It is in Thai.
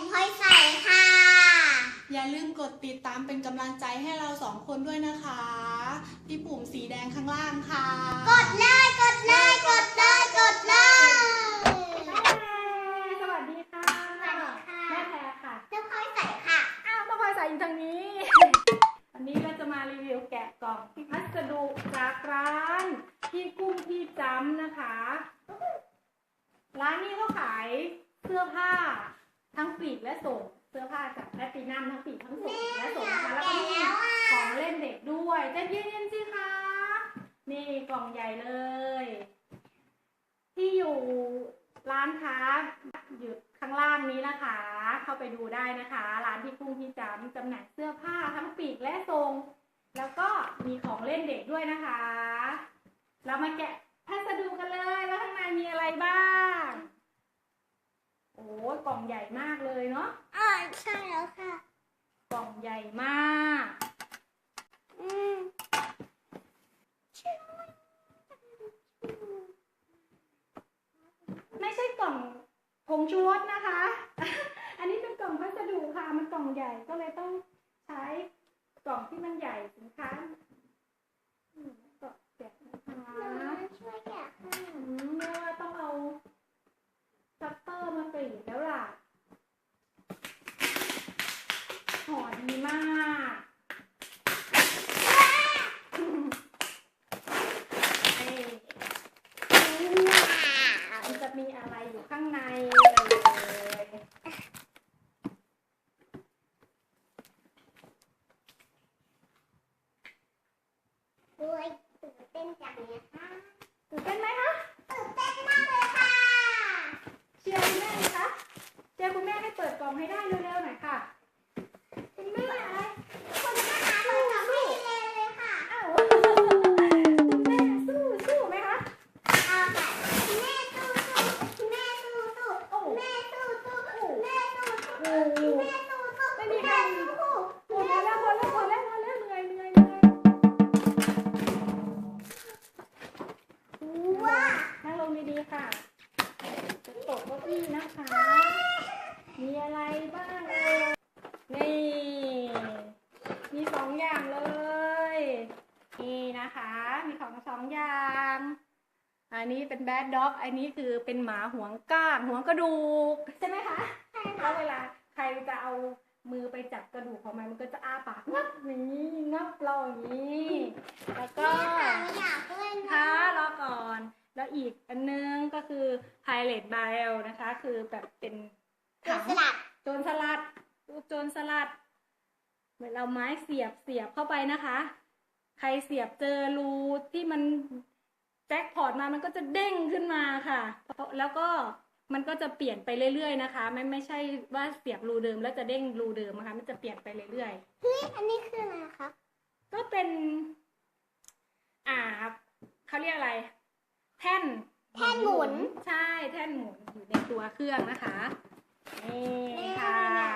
นพลอยใส่ค่ะ อย่าลืมกดติดตามเป็นกำลังใจให้เราสองคนด้วยนะคะ ที่ปุ่มสีแดงข้างล่างค่ะ กดเลย กดเลย กดเลย กดเลย สวัสดีค่ะสวัสดีค่ะ แม่แพรค่ะเจ้าพลอยใส่ค่ะ อ้าวต้องคอยใส่อยู่ทางนี้ วันนี้เราจะมารีวิวแกะกล่องพัสดุจากร้านพี่กุ้งพี่จำนะคะ ร้านนี้เขาขายเสื้อผ้า ทั้งปีกและส่งเสื้อผ้าจากแพลตตินัมทั้งปีกทั้งส่งและส่งนะคะแล้วก็มีของเล่นเด็กด้วยใจเย็นๆสิคะนี่กล่องใหญ่เลย ที่อยู่ร้านค้าอยู่ข้างล่างนี้นะคะ เข้าไปดูได้นะคะ ร้านพี่กุ้งพี่จำจำหน่ายเสื้อผ้าทั้งปีกและทรง แล้วก็มีของเล่นเด็กด้วยนะคะเรามาแกะพัสดุกันเลยว่าข้างในมีอะไรบ้าง โอ้ย กล่องใหญ่มากเลยเนาะอ่าใช่แล้วค่ะ กล่องใหญ่มาก อืมไม่ใช่กล่องผงชูรสนะคะ อันนี้เป็นกล่องพัสดุค่ะ มันกล่องใหญ่ก็เลยต้องใช้กล่องที่มันใหญ่สินค้าอืมก็แกะนะคะ ช่วยแกะให้ อืมแม่ว่าต้องเอาคัตเตอร์มากรีดแล้วล่ะห่อดีมากเอ้ยมันจะมี อะไรอยู่ข้างในเลยด้วยตื่นเต้นจังเลยค่ะตื่นเต้นไหมคะ ดีๆค่ะจะตกเก้าอี้นะคะ มีอะไรบ้างเอ่ยนี่ มีสองอย่างเลย นี่นะคะ มีของสองอย่าง อันนี้เป็นแบดด็อก อันนี้คือเป็นหมาหวงก้างหวงกระดูก ใช่ไหมคะใช่แล้ค่ะวเวลาใครจะเอามือไปจับกระดูกของมันมันก็จะอ้าปากงับอย่างนี้งับเราอย่างนี้ แล้วก็แม่ค่ะอยากเล่นค่ะนะรอก่อน แล้วอีกอันนึงก็ คือ Pilot b i l นะคะ คือแบบเป็นเดี๋ยถัวงสลัดโจรสลัดรูปโจรสลัด เหมือนเราไม้เสียบเสียบเข้าไปนะคะ ใครเสียบเจอรูที่มันแจ็คพอตมามันก็จะเด้งขึ้นมาค่ะ แล้วก็มันก็จะเปลี่ยนไปเรื่อยๆนะคะ ไม่ไม่ใช่ว่าเสียบรูเดิมแล้วจะเด้งรูเดิมนะคะ มันจะเปลี่ยนไปเรื่อยๆเฮ้ยอันนี้คืออะไรคะก็เป็น อ่าเขาเรียกอะไร แท่น แท่นหมุน ใช่แท่นหมุนอยู่ในตัวเครื่องนะคะนี่ค่ะ